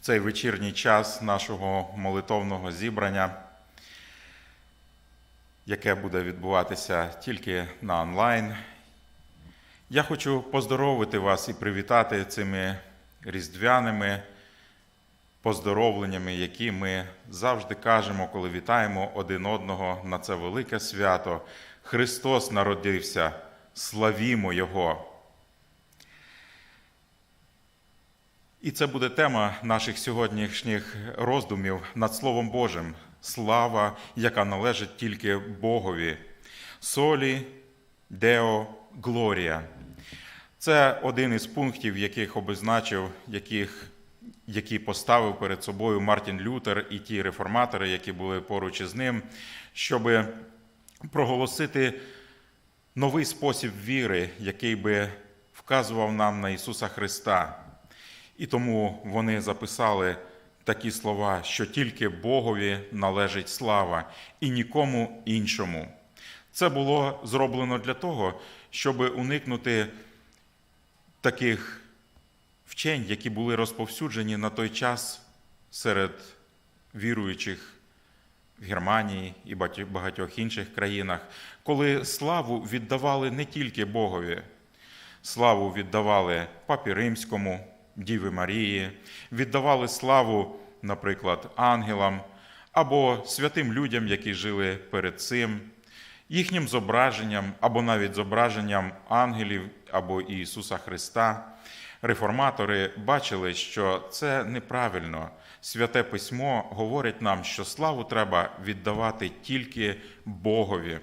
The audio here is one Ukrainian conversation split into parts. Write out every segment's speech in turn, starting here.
в цей вечірній час нашого молитовного зібрання, яке буде відбуватися тільки на онлайн. Я хочу поздоровити вас і привітати цими різдвяними поздоровленнями, які ми завжди кажемо, коли вітаємо один одного на це велике свято. Христос народився, славімо Його! І це буде тема наших сьогоднішніх роздумів над Словом Божим. Слава, яка належить тільки Богові. Солі, Део, Глорія. Це один із пунктів, яких обозначив, яких, які поставив перед собою Мартін Лютер і ті реформатори, які були поруч із ним, щоб проголосити новий спосіб віри, який би вказував нам на Ісуса Христа. І тому вони записали такі слова, що тільки Богові належить слава і нікому іншому. Це було зроблено для того, щоб уникнути таких вчень, які були розповсюджені на той час серед віруючих в Германії і багатьох інших країнах, коли славу віддавали не тільки Богові, славу віддавали Папі Римському. Діви Марії, віддавали славу, наприклад, ангелам або святим людям, які жили перед цим, їхнім зображенням, або навіть зображенням ангелів або Ісуса Христа. Реформатори бачили, що це неправильно. Святе письмо говорить нам, що славу треба віддавати тільки Богові.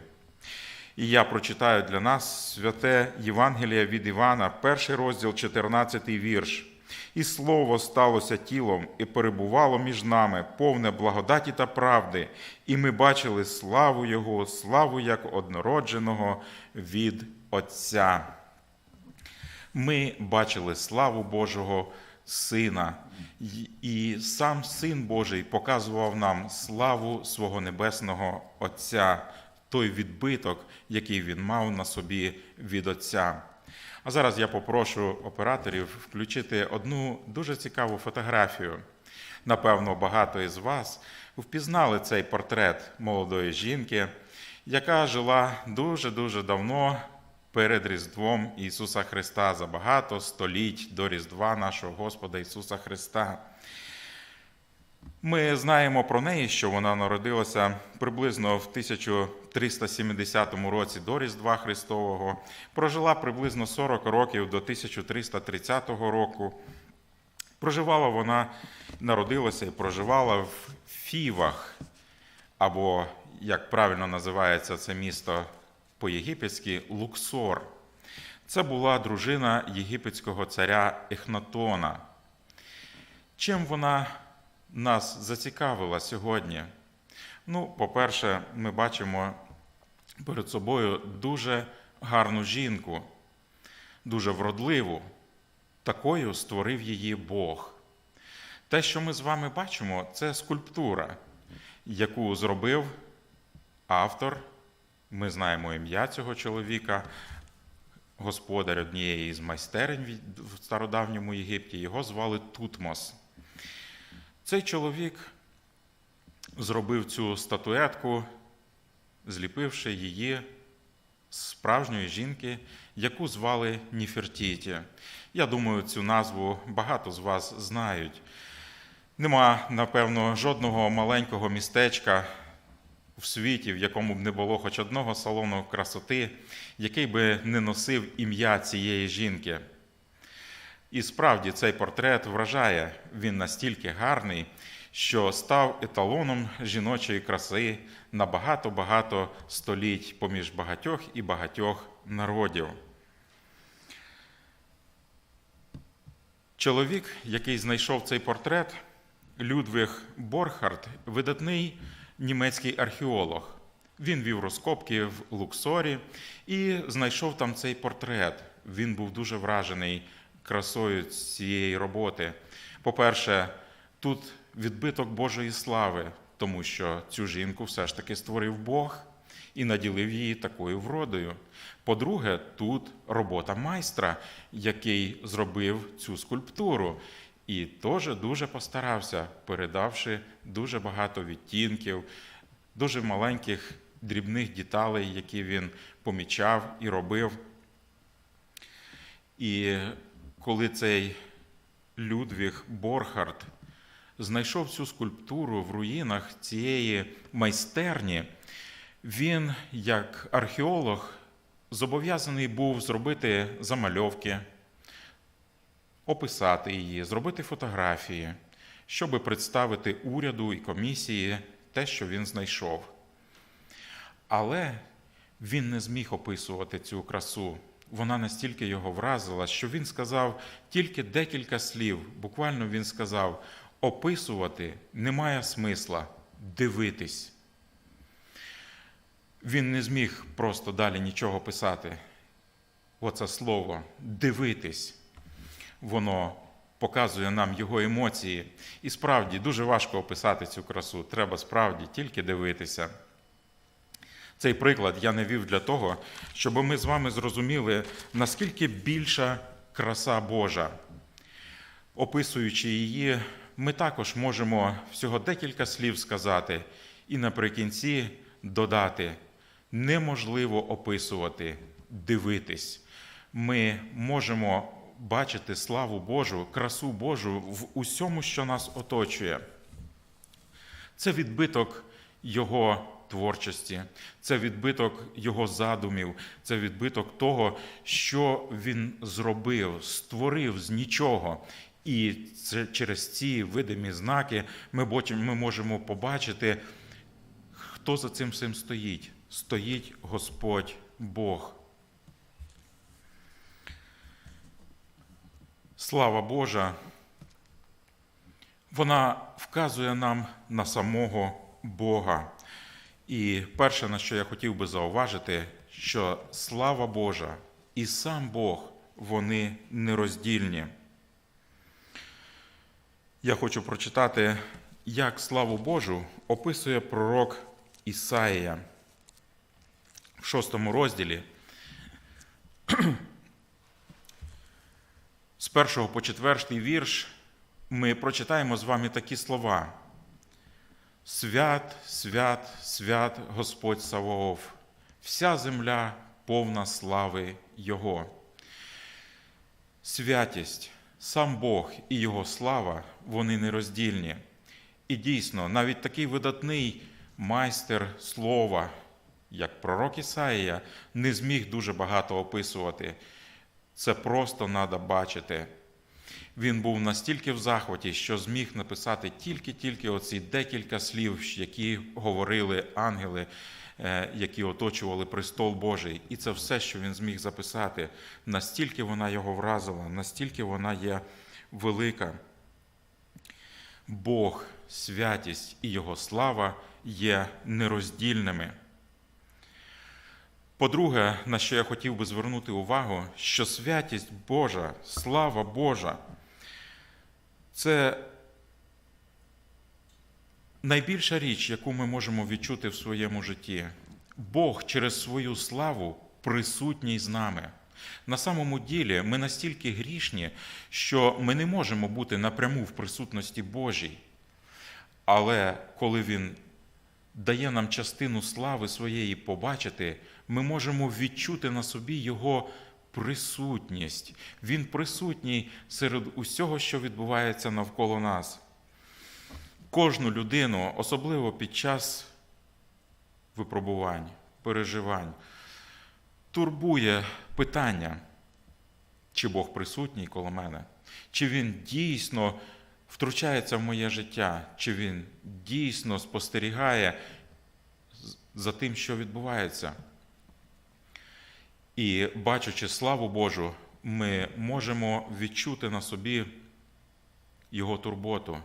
І я прочитаю для нас святе Євангеліє від Івана, перший розділ, 14 вірш. І слово сталося тілом і перебувало між нами, повне благодаті та правди, і ми бачили славу Його, славу як однородженого від Отця. Ми бачили славу Божого Сина, і сам Син Божий показував нам славу свого Небесного Отця, той відбиток, який він мав на собі від Отця. А зараз я попрошу операторів включити одну дуже цікаву фотографію. Напевно, багато із вас впізнали цей портрет молодої жінки, яка жила дуже-дуже давно перед Різдвом Ісуса Христа за багато століть до Різдва нашого Господа Ісуса Христа. Ми знаємо про неї, що вона народилася приблизно в 1370 році до Різдва Христового, прожила приблизно 40 років до 1330 року. Проживала вона, народилася і проживала в Фівах, або, як правильно називається це місто по-єгипетськи, Луксор. Це була дружина єгипетського царя Ехнатона. Чим вона нас зацікавила сьогодні? Ну, по-перше, ми бачимо перед собою дуже гарну жінку, дуже вродливу. Такою створив її Бог. Те, що ми з вами бачимо, це скульптура, яку зробив автор. Ми знаємо ім'я цього чоловіка, господар однієї з майстерень в стародавньому Єгипті. Його звали Тутмос. Цей чоловік зробив цю статуетку, зліпивши її з справжньої жінки, яку звали Ніфертіті. Я думаю, цю назву багато з вас знають. Нема, напевно, жодного маленького містечка в світі, в якому б не було хоч одного салону красоти, який би не носив ім'я цієї жінки. І справді цей портрет вражає, він настільки гарний, що став еталоном жіночої краси на багато-багато століть поміж багатьох і багатьох народів. Чоловік, який знайшов цей портрет, Людвиг Борхард, видатний німецький археолог. Він вів розкопки в Луксорі і знайшов там цей портрет. Він був дуже вражений красою цієї роботи. По-перше, тут відбиток Божої слави, тому що цю жінку все ж таки створив Бог і наділив її такою вродою. По-друге, тут робота майстра, який зробив цю скульптуру. і теж дуже постарався, передавши дуже багато відтінків, дуже маленьких дрібних деталей, які він помічав і робив. І коли цей Людвіг Борхард знайшов цю скульптуру в руїнах цієї майстерні, він, як археолог, зобов'язаний був зробити замальовки, описати її, зробити фотографії, щоб представити уряду і комісії те, що він знайшов. Але він не зміг описувати цю красу. Вона настільки його вразила, що він сказав тільки декілька слів. Буквально він сказав: описувати немає смисла, дивитись. Він не зміг просто далі нічого писати. Оце слово дивитись. Воно показує нам його емоції. І справді дуже важко описати цю красу. Треба справді тільки дивитися. Цей приклад я не вів для того, щоб ми з вами зрозуміли, наскільки більша краса Божа. Описуючи її, ми також можемо всього декілька слів сказати і наприкінці додати: неможливо описувати, дивитись. Ми можемо бачити славу Божу, красу Божу в усьому, що нас оточує. Це відбиток Його творчості, це відбиток Його задумів, це відбиток того, що Він зробив, створив з нічого. І це через ці видимі знаки ми ми можемо побачити, хто за цим всім стоїть. Стоїть Господь Бог. Слава Божа, вона вказує нам на самого Бога. І перше, на що я хотів би зауважити, що слава Божа і сам Бог, вони нероздільні. Я хочу прочитати, як славу Божу описує пророк Ісаїя в шостому розділі. З першого по четвертий вірш ми прочитаємо з вами такі слова. Свят, свят, свят Господь Саваоф, вся земля повна слави Його. Святість, сам Бог і Його слава, вони нероздільні. І дійсно, навіть такий видатний майстер слова, як пророк Ісаїя, не зміг дуже багато описувати. Це просто треба бачити. Він був настільки в захваті, що зміг написати тільки-тільки оці декілька слів, які говорили ангели, е, які оточували престол Божий. І це все, що він зміг записати. Настільки вона його вразила, настільки вона є велика. Бог, святість і Його слава є нероздільними. По-друге, на що я хотів би звернути увагу, що святість Божа, слава Божа це найбільша річ, яку ми можемо відчути в своєму житті. Бог через свою славу присутній з нами. На самому ділі ми настільки грішні, що ми не можемо бути напряму в присутності Божій. Але коли Він дає нам частину слави своєї побачити, ми можемо відчути на собі Його присутність. Він присутній серед усього, що відбувається навколо нас. Кожну людину, особливо під час випробувань, переживань, турбує питання, чи Бог присутній коло мене, чи Він дійсно втручається в моє життя, чи Він дійсно спостерігає за тим, що відбувається. І бачачи славу Божу, ми можемо відчути на собі Його турботу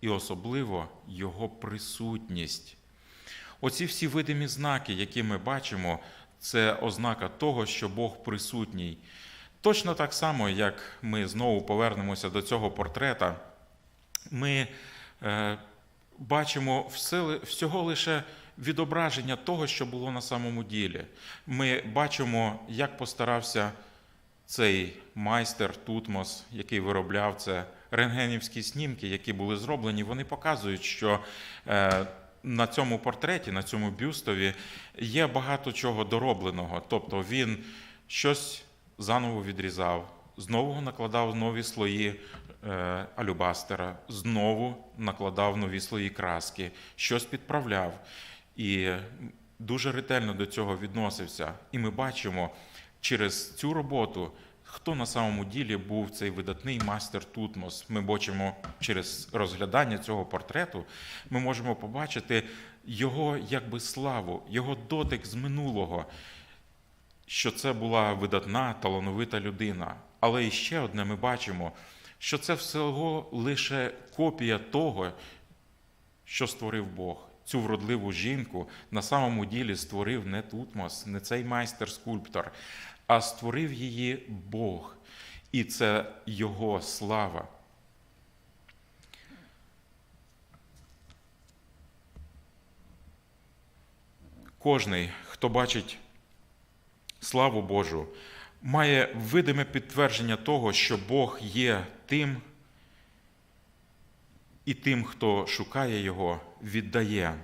і особливо Його присутність. Оці всі видимі знаки, які ми бачимо, це ознака того, що Бог присутній. Точно так само, як ми знову повернемося до цього портрета, ми е, бачимо всього лише відображення того, що було на самому ділі. Ми бачимо, як постарався цей майстер Тутмос, який виробляв це, рентгенівські снімки, які були зроблені, вони показують, що е, на цьому портреті, на цьому бюстові є багато чого доробленого. Тобто він щось заново відрізав, знову накладав нові слої е, алюбастера, знову накладав нові слої краски, щось підправляв. І дуже ретельно до цього відносився. І ми бачимо через цю роботу, хто на самому ділі був цей видатний мастер Тутмос. Ми бачимо через розглядання цього портрету, ми можемо побачити його якби славу, його дотик з минулого, що це була видатна, талановита людина. Але ще одне ми бачимо, що це всього лише копія того, що створив Бог. Цю вродливу жінку на самому ділі створив не Тутмос, не цей майстер-скульптор, а створив її Бог. І це Його слава. Кожний, хто бачить славу Божу, має видиме підтвердження того, що Бог є тим, і тим, хто шукає Його, віддає.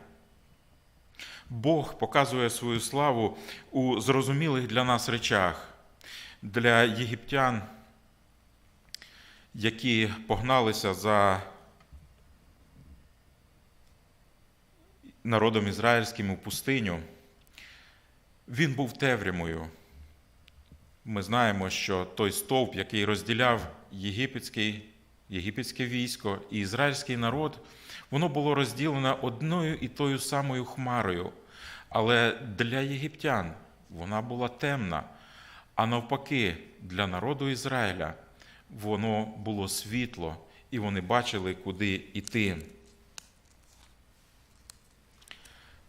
Бог показує свою славу у зрозумілих для нас речах, для єгиптян, які погналися за народом ізраїльським у пустиню. Він був теврямою. Ми знаємо, що той стовп, який розділяв єгипетський, єгипетське військо і ізраїльський народ, воно було розділено одною і тою самою хмарою. Але для єгиптян вона була темна, а навпаки, для народу Ізраїля воно було світло, і вони бачили, куди йти.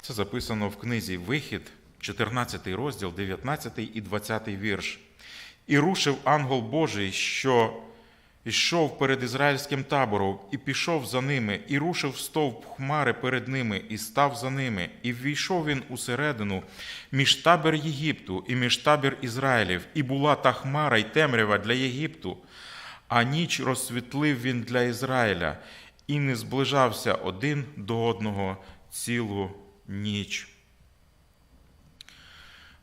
Це записано в книзі Вихід, 14 розділ, 19 і 20 вірш. І рушив ангел Божий, що йшов перед ізраїльським табором, і пішов за ними, і рушив стовп хмари перед ними, і став за ними, і ввійшов він усередину між табір Єгипту і між табір Ізраїлів, і була та хмара й темрява для Єгипту, а ніч розсвітлив він для Ізраїля, і не зближався один до одного цілу ніч.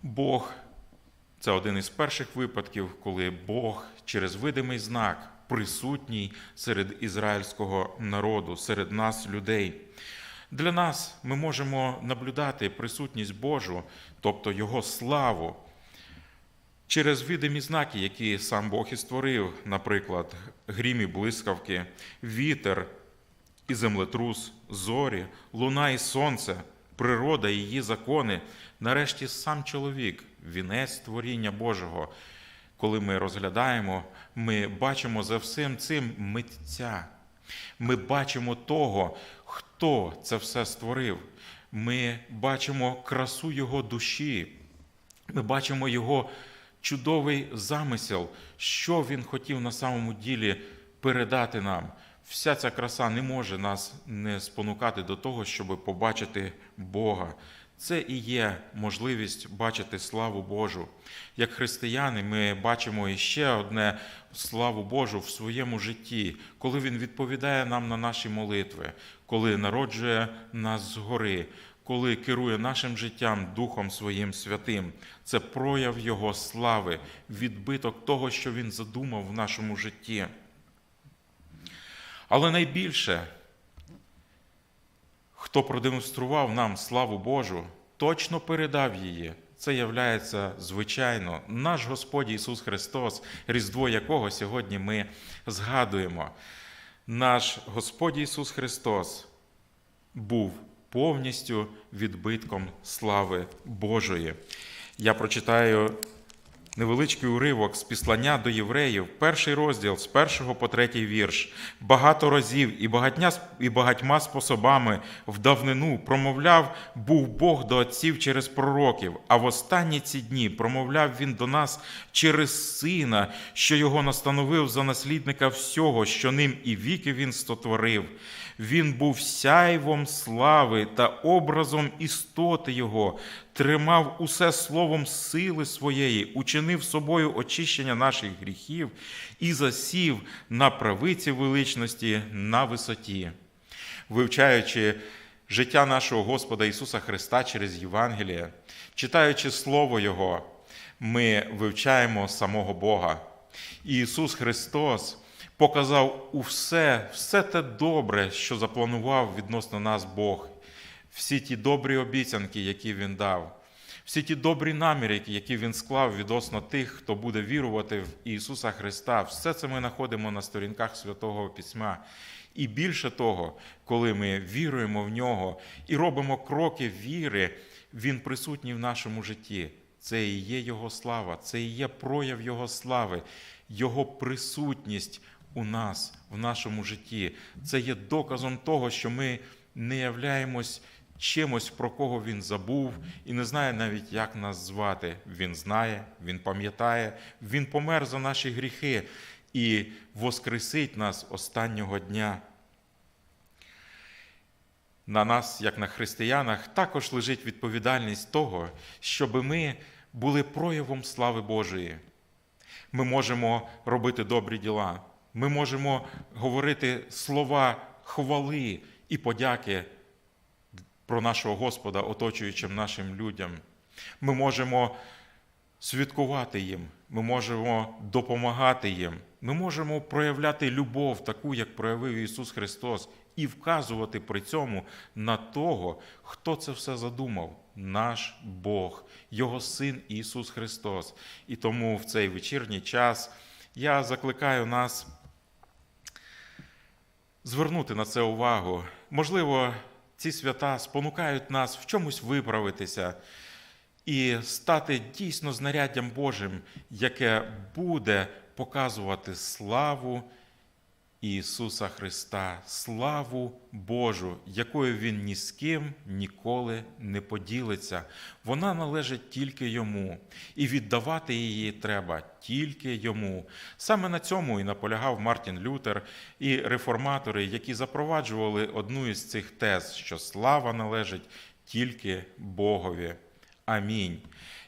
Бог це один із перших випадків, коли Бог через видимий знак присутній серед ізраїльського народу, серед нас, людей. Для нас ми можемо наблюдати присутність Божу, тобто Його славу, через видимі знаки, які сам Бог і створив, наприклад, грім і блискавки, вітер і землетрус, зорі, луна і сонце, природа і її закони, нарешті сам чоловік, вінець творіння Божого. Коли ми розглядаємо, ми бачимо за всім цим митця. Ми бачимо того, хто це все створив. Ми бачимо красу Його душі. Ми бачимо Його чудовий замисел, що Він хотів на самому ділі передати нам. Вся ця краса не може нас не спонукати до того, щоб побачити Бога. Це і є можливість бачити славу Божу. Як християни, ми бачимо іще одне славу Божу в своєму житті, коли Він відповідає нам на наші молитви, коли народжує нас згори, коли керує нашим життям Духом Своїм Святим. Це прояв Його слави, відбиток того, що Він задумав в нашому житті. Але найбільше, хто продемонстрував нам славу Божу, точно передав її. Це являється звичайно наш Господь Ісус Христос, Різдво якого сьогодні ми згадуємо. Наш Господь Ісус Христос був повністю відбитком слави Божої. Я прочитаю невеличкий уривок з післання до євреїв, перший розділ з першого по третій вірш. Багато разів і багатьма, і багатьма способами в давнину промовляв був Бог до отців через пророків, а в останні ці дні промовляв він до нас через сина, що його настановив за наслідника всього, що ним і віки він стотворив. Він був сяйвом слави та образом істоти Його, тримав усе словом сили своєї, учинив собою очищення наших гріхів і засів на правиці величності на висоті. Вивчаючи життя нашого Господа Ісуса Христа через Євангеліє, читаючи Слово Його, ми вивчаємо самого Бога. Ісус Христос показав усе, все те добре, що запланував відносно нас Бог, всі ті добрі обіцянки, які Він дав, всі ті добрі наміри, які Він склав відносно тих, хто буде вірувати в Ісуса Христа. Все це ми знаходимо на сторінках Святого Письма. І більше того, коли ми віруємо в нього і робимо кроки віри, Він присутній в нашому житті. Це і є Його слава, це і є прояв Його слави, Його присутність у нас, в нашому житті. Це є доказом того, що ми не являємось чимось, про кого Він забув, і не знає навіть, як нас звати. Він знає, Він пам'ятає, Він помер за наші гріхи і воскресить нас останнього дня. На нас, як на християнах, також лежить відповідальність того, щоб ми були проявом слави Божої. Ми можемо робити добрі діла, ми можемо говорити слова хвали і подяки про нашого Господа, оточуючим нашим людям. Ми можемо святкувати їм, ми можемо допомагати їм, ми можемо проявляти любов, таку, як проявив Ісус Христос, і вказувати при цьому на того, хто це все задумав, наш Бог, Його Син Ісус Христос. І тому в цей вечірній час я закликаю нас звернути на це увагу. Можливо, ці свята спонукають нас в чомусь виправитися і стати дійсно знаряддям Божим, яке буде показувати славу Ісуса Христа, славу Божу, якою Він ні з ким ніколи не поділиться. Вона належить тільки йому, і віддавати її треба тільки йому. Саме на цьому і наполягав Мартін Лютер і реформатори, які запроваджували одну із цих тез, що слава належить тільки Богові. Амінь.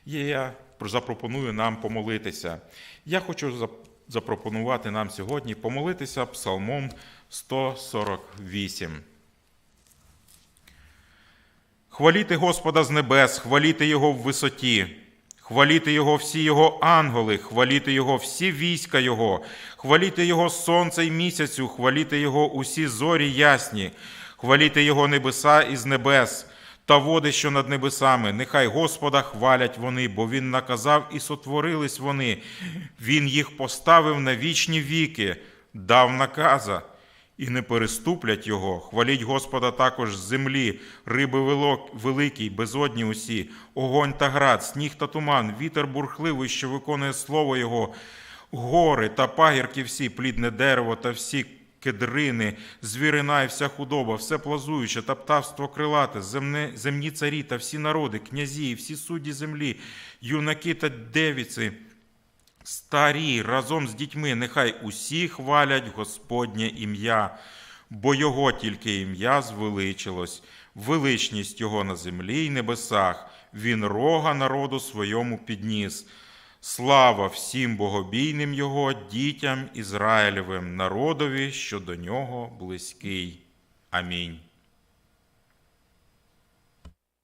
Я запропоную нам помолитися. Я хочу запропонувати нам сьогодні помолитися Псалмом 148. Хваліти Господа з небес, хваліти Його в висоті, хваліти Його всі Його ангели, хваліти Його всі війська Його, хваліти Його сонце й місяцю, хваліти Його усі зорі ясні, хваліти Його небеса із небес та води, що над небесами. Нехай Господа хвалять вони, бо Він наказав і сотворились вони. Він їх поставив на вічні віки, дав наказа. І не переступлять його, хваліть Господа також з землі, риби великі, безодні усі, огонь та град, сніг та туман, вітер бурхливий, що виконує слово Його, гори та пагірки всі, плідне дерево та всі кедрини, звірина і вся худоба, все плазуюче та птавство крилате, земне, земні царі та всі народи, князі, і всі судді землі, юнаки та девіці, старі разом з дітьми, нехай усі хвалять Господнє ім'я, бо Його тільки ім'я звеличилось, величність Його на землі й небесах, Він рога народу своєму підніс. Слава всім богобійним Його, дітям Ізраїлевим, народові, що до нього близький. Амінь.